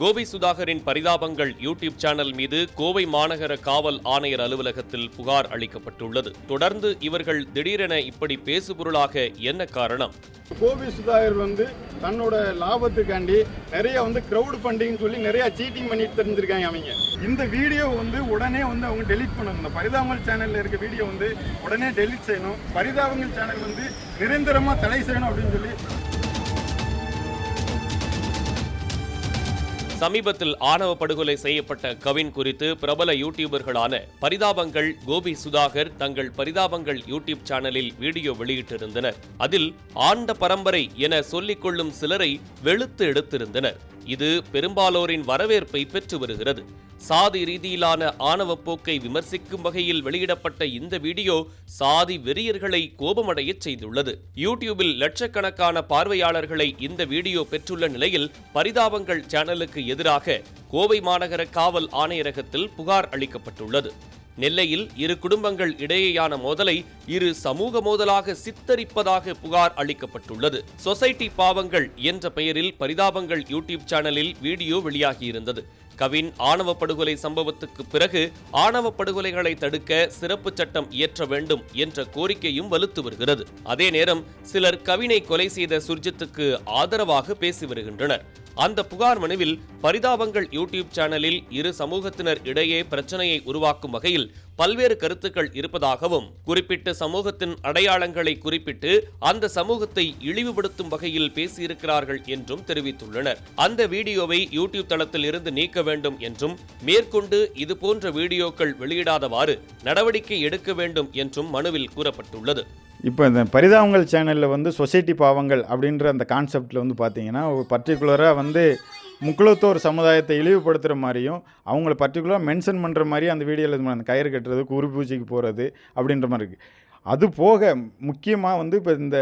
கோவை சுதாகரின் பரிதாபங்கள் YouTube channel மீது கோவை மாநகர காவல் ஆணையர் அலுவலகத்தில் புகார் அளிக்கப்பட்டுள்ளது. தொடர்ந்து இவர்கள் திடீரென இப்படி பேசுபொருளாக என்ன காரணம்? கோபி சுதாகர் வந்து தன்னோட லாபத்துக்காண்டி நிறைய வந்து க்ரௌட் ஃபண்டிங் சொல்லி நிறைய சீட்டிங் பண்ணிட்டு தெரிஞ்சிருக்காங்க அவங்க. இந்த வீடியோ வந்து உடனே வந்து அவங்க டெலிட் பண்ணணும். இந்த பரிதாபங்கள் சேனல்ல இருக்க வீடியோ வந்து உடனே டெலிட் செய்யணும். பரிதாபங்கள் சேனல் வந்து நிரந்தரமா தடை செய்யணும் அப்படின்னு சொல்லி சமீபத்தில் ஆணவ படுகொலை செய்யப்பட்ட கவின் குறித்து பிரபல யூடியூபர்களான பரிதாபங்கள் கோபி சுதாகர் தங்கள் பரிதாபங்கள் யூடியூப் சேனலில் வீடியோ வெளியிட்டிருந்தனர். அதில் ஆண்ட பரம்பரை என சொல்லிக்கொள்ளும் சிலரை வெளுத்து எடுத்திருந்தனர். இது பெரும்பாலோரின் வரவேற்பை பெற்று வருகிறது. சாதி ரீதியிலான ஆணவ போக்கை விமர்சிக்கும் வகையில் வெளியிடப்பட்ட இந்த வீடியோ சாதி வெறியர்களை கோபமடையச் செய்துள்ளது. யூடியூபில் லட்சக்கணக்கான பார்வையாளர்களை இந்த வீடியோ பெற்றுள்ள நிலையில் பரிதாபங்கள் சேனலுக்கு எதிராக கோவை மாநகர காவல் ஆணையரகத்தில் புகார் அளிக்கப்பட்டுள்ளது. நெல்லையில் இரு குடும்பங்கள் இடையேயான மோதலை இரு சமூக மோதலாக சித்தரிப்பதாக புகார் அளிக்கப்பட்டுள்ளது. சொசைட்டி பாவங்கள் என்ற பெயரில் பரிதாபங்கள் யூடியூப் சேனலில் வீடியோ வெளியாகியிருந்தது. கவின் ஆணவ படுகொலை சம்பவத்துக்கு பிறகு ஆணவ படுகொலைகளை தடுக்க சிறப்பு சட்டம் இயற்ற வேண்டும் என்ற கோரிக்கையும் வலுத்து வருகிறது. அதே நேரம் சிலர் கவினை கொலை செய்த சுர்ஜித்துக்கு ஆதரவாக பேசி வருகின்றனர். அந்த புகார் மனுவில் பரிதாபங்கள் யூடியூப் சேனலில் இரு சமூகத்தினர் இடையே பிரச்சனையை உருவாக்கும் வகையில் பல்வேறு கருத்துக்கள் இருப்பதாகவும் குறிப்பிட்ட சமூகத்தின் அடையாளங்களை குறிப்பிட்டு அந்த சமூகத்தை இழிவுபடுத்தும் வகையில் பேசியிருக்கிறார்கள் என்றும் தெரிவித்துள்ளனர். அந்த வீடியோவை யூடியூப் தளத்தில் இருந்து நீக்க வேண்டும் என்றும் மேற்கொண்டு இதுபோன்ற வீடியோக்கள் வெளியிடாதவாறு நடவடிக்கை எடுக்க வேண்டும் என்றும் மனுவில் கூறப்பட்டுள்ளது. இப்போ இந்த பரிதாபங்கள் சேனலில் வந்து சொசைட்டி பாவங்கள் அப்படின்ற அந்த கான்செப்டில் வந்து பார்த்தீங்கன்னா பர்டிகுலராக வந்து முக்குளத்தோர் சமுதாயத்தை இழிவுபடுத்துகிற மாதிரியும் அவங்கள பர்டிகுலராக மென்ஷன் பண்ணுற மாதிரி அந்த வீடியோவில் அந்த கயிறு கட்டுறது குரு பூஜைக்கு போகிறது அப்படின்ற மாதிரி இருக்குது அது போக முக்கியமாக வந்து இப்போ இந்த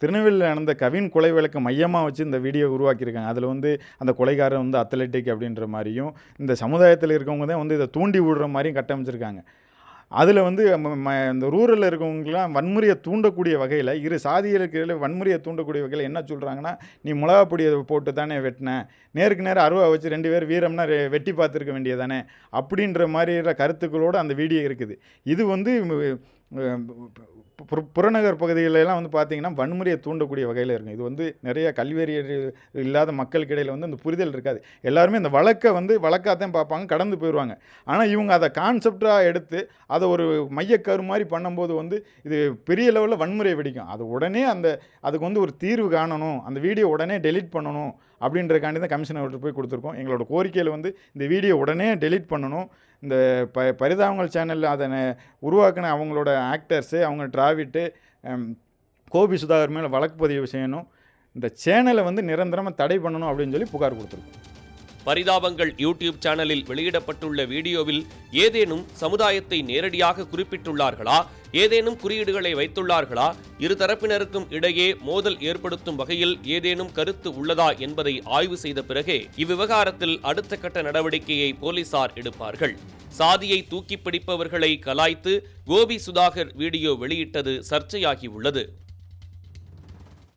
திருநெல்வேலியில் நடந்த கவின் கொலை வழக்கு மையமாக வச்சு இந்த வீடியோ உருவாக்கியிருக்காங்க. அதில் வந்து அந்த கொலைகாரன் வந்து அத்லெட்டிக் அப்படின்ற மாதிரியும் இந்த சமுதாயத்தில் இருக்கவங்க தான் வந்து இதை தூண்டி விடுற மாதிரியும் கட்டமைச்சிருக்காங்க. அதில் வந்து ம- இந்த ரூரலில் இருக்கவங்கலாம் வன்முறையை தூண்டக்கூடிய வகையில் இரு சாதியர்களுக்கு வன்முறையை தூண்டக்கூடிய வகையில் என்ன சொல்கிறாங்கன்னா நீ மிளகா பொடியை போட்டு தானே வெட்டினேன் நேருக்கு நேரம் அருவா வச்சு ரெண்டு பேர் வீரம்னா வெட்டி பார்த்துருக்க வேண்டியதானே அப்படின்ற மாதிரியான கருத்துக்களோடு அந்த வீடியோ இருக்குது. இது வந்து புறநகர் பகுதிகளெல்லாம் வந்து பார்த்திங்கன்னா வன்முறையை தூண்டக்கூடிய வகையில் இருக்கும் இது வந்து நிறைய கல்வியறிவு இல்லாத மக்களுக்கு இடையில் வந்து அந்த புரிதல் இருக்காது. எல்லாருமே இந்த வழக்கை வந்து வழக்காக தான் பார்ப்பாங்க கடந்து போயிடுவாங்க ஆனால் இவங்க அதை கான்செப்டாக எடுத்து அதை ஒரு மையக்கரு மாதிரி பண்ணும்போது வந்து இது பெரிய லெவலில் வன்முறை வெடிக்கும். அது உடனே அந்த அதுக்கு வந்து ஒரு தீர்வு காணணும். அந்த வீடியோ உடனே டெலீட் பண்ணணும். அப்படின்றக்காண்டி தான் கமிஷன் அவர்கிட்ட போய் கொடுத்துருக்கோம். எங்களோட கோரிக்கையில் வந்து இந்த வீடியோ உடனே டெலீட் பண்ணணும். இந்த ப பரிதாபங்கள் சேனலில் அதை உருவாக்கின அவங்களோட ஆக்டர்ஸு அவங்க டிராவிட்டு கோபி சுதாகர் மேலே வழக்கு பதிவு செய்யணும். இந்த சேனலை வந்து நிரந்தரமாக தடை பண்ணணும் அப்படின்னு சொல்லி புகார் கொடுத்துருக்கோம். பரிதாபங்கள் யூடியூப் சேனலில் வெளியிடப்பட்டுள்ள வீடியோவில் ஏதேனும் சமுதாயத்தை நேரடியாக குறிப்பிட்டுள்ளார்களா? ஏதேனும் குறியீடுகளை வைத்துள்ளார்களா? இரு தரப்பினருக்கும் இடையே மோதல் ஏற்படுத்தும் வகையில் ஏதேனும் கருத்து உள்ளதா என்பதை ஆய்வு செய்த பிறகே இவ்விவகாரத்தில் அடுத்த கட்ட நடவடிக்கையை போலீசார் எடுப்பார்கள். சாதியை தூக்கி பிடிப்பவர்களை கலாய்த்து கோபி சுதாகர் வீடியோ வெளியிட்டது சர்ச்சையாகியுள்ளது